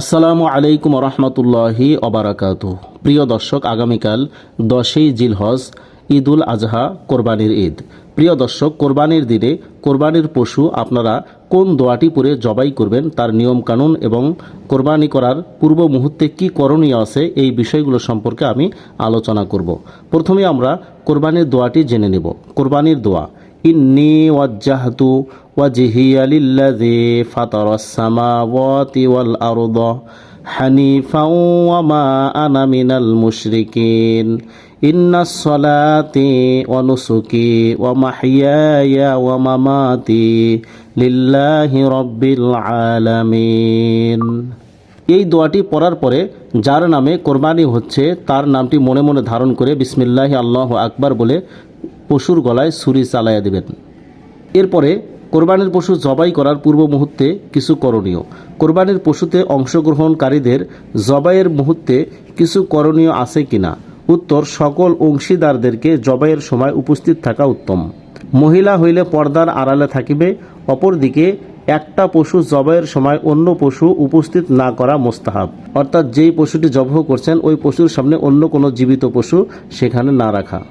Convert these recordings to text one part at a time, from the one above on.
আসসালামু আলাইকুম রহমতুল্লাহি অবরাকাত প্রিয় দর্শক, আগামীকাল দশই জিলহজ, ঈদুল আজহা, কোরবানির ঈদ। প্রিয় দর্শক, কোরবানির দিনে কোরবানির পশু আপনারা কোন দোয়াটি পরে জবাই করবেন, তার নিয়মকানুন এবং কোরবানি করার পূর্ব মুহূর্তে কি করণীয় আছে, এই বিষয়গুলো সম্পর্কে আমি আলোচনা করব। প্রথমে আমরা কোরবানির দোয়াটি জেনে নেব। কোরবানির দোয়া। ইন্নি ওয়াজ্জাহতু ওয়াজহিয়া লিল্লাযী ফাতারাস সামাওয়াতি ওয়াল আরদা হানিফাও ওয়া মা আনা মিনাল মুশরিকিন। ইন্নাস সালাতি ওয়া নুসুকি ওয়া মাহইয়ায়া ওয়া মামাতি লিল্লাহি রাব্বিল আলামিন। এই দোয়াটি পড়ার পরে যার নামে কোরবানি হচ্ছে, তার নামটি মনে মনে ধারণ করে বিসমিল্লাহ আল্লাহ আকবার বলে পশুর গলায় ছুরি চালাইয়া দেবেন। এরপরে কোরবানির পশু জবাই করার পূর্ব মুহূর্তে কিছু করণীয়। কোরবানির পশুতে অংশগ্রহণকারীদের জবাইয়ের মুহূর্তে কিছু করণীয় আছে কিনা? উত্তর, সকল অংশীদারদেরকে জবাইয়ের সময় উপস্থিত থাকা উত্তম। মহিলা হইলে পর্দার আড়ালে থাকিবে, অপরদিকে একটা পশু জবাইয়ের সময় অন্য পশু উপস্থিত না করা মোস্তাহাব। অর্থাৎ যেই পশুটি জবহ করছেন, ওই পশুর সামনে অন্য কোনো জীবিত পশু সেখানে না রাখা।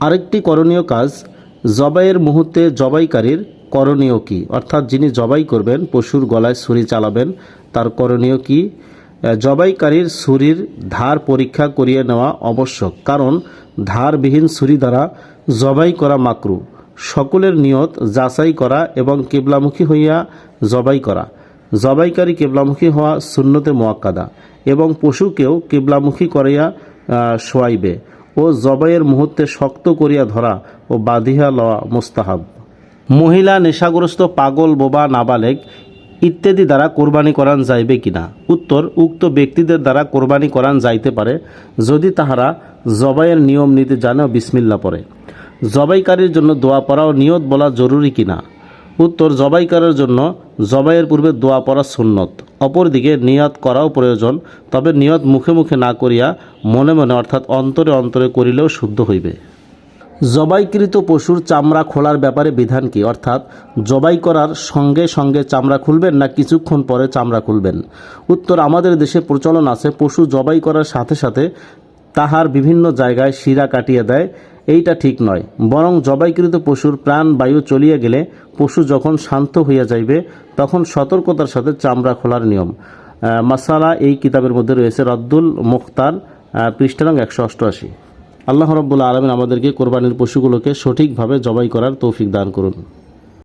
আরেকটি করণীয় কাজ জবাইয়ের মুহূর্তে জবাইকারীর করণীয় কি? অর্থাৎ যিনি জবাই করবেন পশুর গলায় ছুরি চালাবেন তার করণীয় কি? জবাইকারীর ছুরির ধার পরীক্ষা করিয়ে নেওয়া আবশ্যক কারণ ধারবিহীন ছুরি দ্বারা জবাই করা মাকরু। সকলের নিয়ত যাচাই করা এবং কেবলামুখী হইয়া জবাই করা। জবাইকারী কেবলামুখী হওয়া শূন্যতে মোয়াক্কাদা এবং পশুকেও কেবলামুখী আহ, শোয়াইবে। ও জবাইয়ের মুহূর্তে শক্ত করিয়া ধরা ও বাঁধিয়া লওয়া মুস্তাহাব। মহিলা নেশাগ্রস্ত পাগল বোবা নাবালেগ ইত্যাদি দ্বারা কোরবানি করান যাইবে কিনা? উত্তর, উক্ত ব্যক্তিদের দ্বারা কোরবানি করান যাইতে পারে যদি তাহারা জবাইয়ের নিয়ম নীতি জানে ও বিসমিল্লা পড়ে। জবাইকারীর জন্য দোয়া পড়া ও নিয়ত বলা জরুরি কিনা? উত্তর, জবাইকারের জন্য জবাইয়ের পূর্বে দোয়া পড়া সুন্নত। অপরদিকে নিয়ত করাও প্রয়োজন, তবে নিয়ত মুখে মুখে না করিয়া মনে মনে অর্থাৎ অন্তরে অন্তরে করিলেও শুদ্ধ হইবে। জবাইকৃত পশুর চামড়া খোলার ব্যাপারে বিধান কি? অর্থাৎ, জবাই করার সঙ্গে সঙ্গে চামড়া খুলবেন না কিছুক্ষণ পরে চামড়া খুলবেন? উত্তর, আমাদের দেশে প্রচলন আছে, পশু জবাই করার সাথে সাথে তাহার বিভিন্ন জায়গায় শিরা কাটিয়ে দেয় এইটা ঠিক নয়। বরং জবাইকৃত পশুর প্রাণ বায়ু চলিয়া গেলে পশু যখন শান্ত হইয়া যাইবে তখন সতর্কতার সাথে চামড়া খোলার নিয়ম। মাসালা এই কিতাবের মধ্যে রয়েছে রদ্দুল মুখতার আহ, একশো অষ্টআশি। আল্লাহ রব্বুল্লা আলমিন আমাদেরকে কোরবানির পশুগুলোকে সঠিকভাবে জবাই করার তৌফিক দান করুন।